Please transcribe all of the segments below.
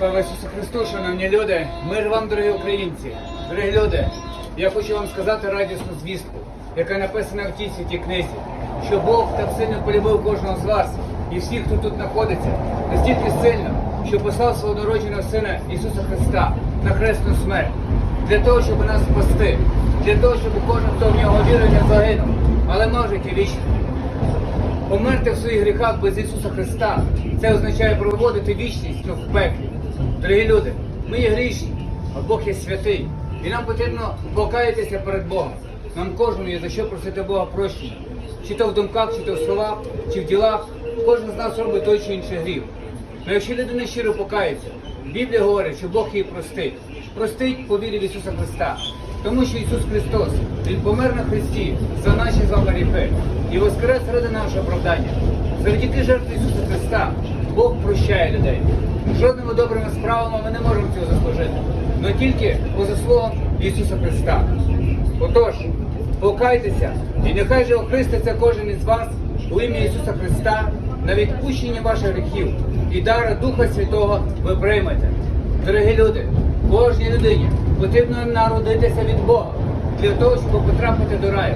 Слава Ісусу Христу, шановні люди, мир вам, дорогі українці, дорогі люди. Я хочу вам сказати радісну звістку, яка написана в тій святій книзі, що Бог так сильно полюбив кожного з вас і всіх, хто тут знаходиться, настільки сильно, що послав свого народженого сина Ісуса Христа на хресну смерть для того, щоб нас спасти, для того, щоб кожен, хто в нього вірує, не загинув, але мав життя вічне. Померти в своїх гріхах без Ісуса Христа це означає проводити вічність ну, в пеклі. Дорогі люди, ми є грішні, а Бог є святий. І нам потрібно покаятися перед Богом. Нам кожному є за що просити Бога прощення. Чи то в думках, чи то в словах, чи в ділах. Кожен з нас робить той чи інший гріх. Але якщо людина щиро покається, Біблія говорить, що Бог її простить. Простить по вірі в Ісуса Христа. Тому що Ісус Христос, Він помер на Христі за наші з вами гріхи і воскрес ради нашого оправдання. Завдяки жертві Ісуса Христа Бог прощає людей. Жодними добрими справами ми не можемо цього заслужити, але тільки по заслугам Ісуса Христа. Отож, покайтеся, і нехай же охриститься кожен із вас у ім'я Ісуса Христа на відпущення ваших гріхів і дара Духа Святого ви приймете. Дорогі люди, кожній людині потрібно народитися від Бога для того, щоб потрапити до раю.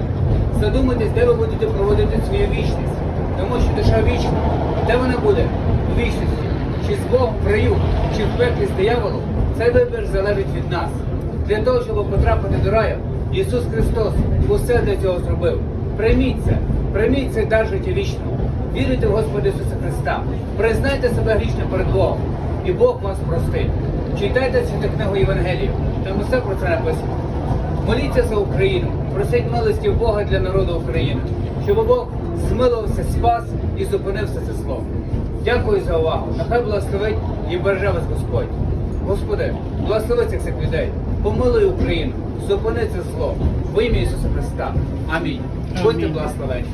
Задумайтесь, де ви будете проводити свою вічність, тому що душа вічна, де вона буде у вічності, чи з Богом в раю, чи в пеклі з дияволом, цей вибір залежить від нас. Для того, щоб потрапити до раю, Ісус Христос усе для цього зробив. Прийміть це, прийміть цей дар життя вічного. Вірите в Господа Ісуса Христа, признайте себе грішним перед Богом, і Бог вас простить. Читайте святу книгу Євангелію, там усе про це написано. Моліться за Україну, просіть милості Бога для народу України, щоб Бог змилувався, спас і зупинився це зло. Дякую за увагу. Нехай благословить і береже вас Господь. Господи, благослови цих всіх людей, помилуй Україну, зупини це зло. В ім'я Ісуса Христа. Амінь. Будьте благословені.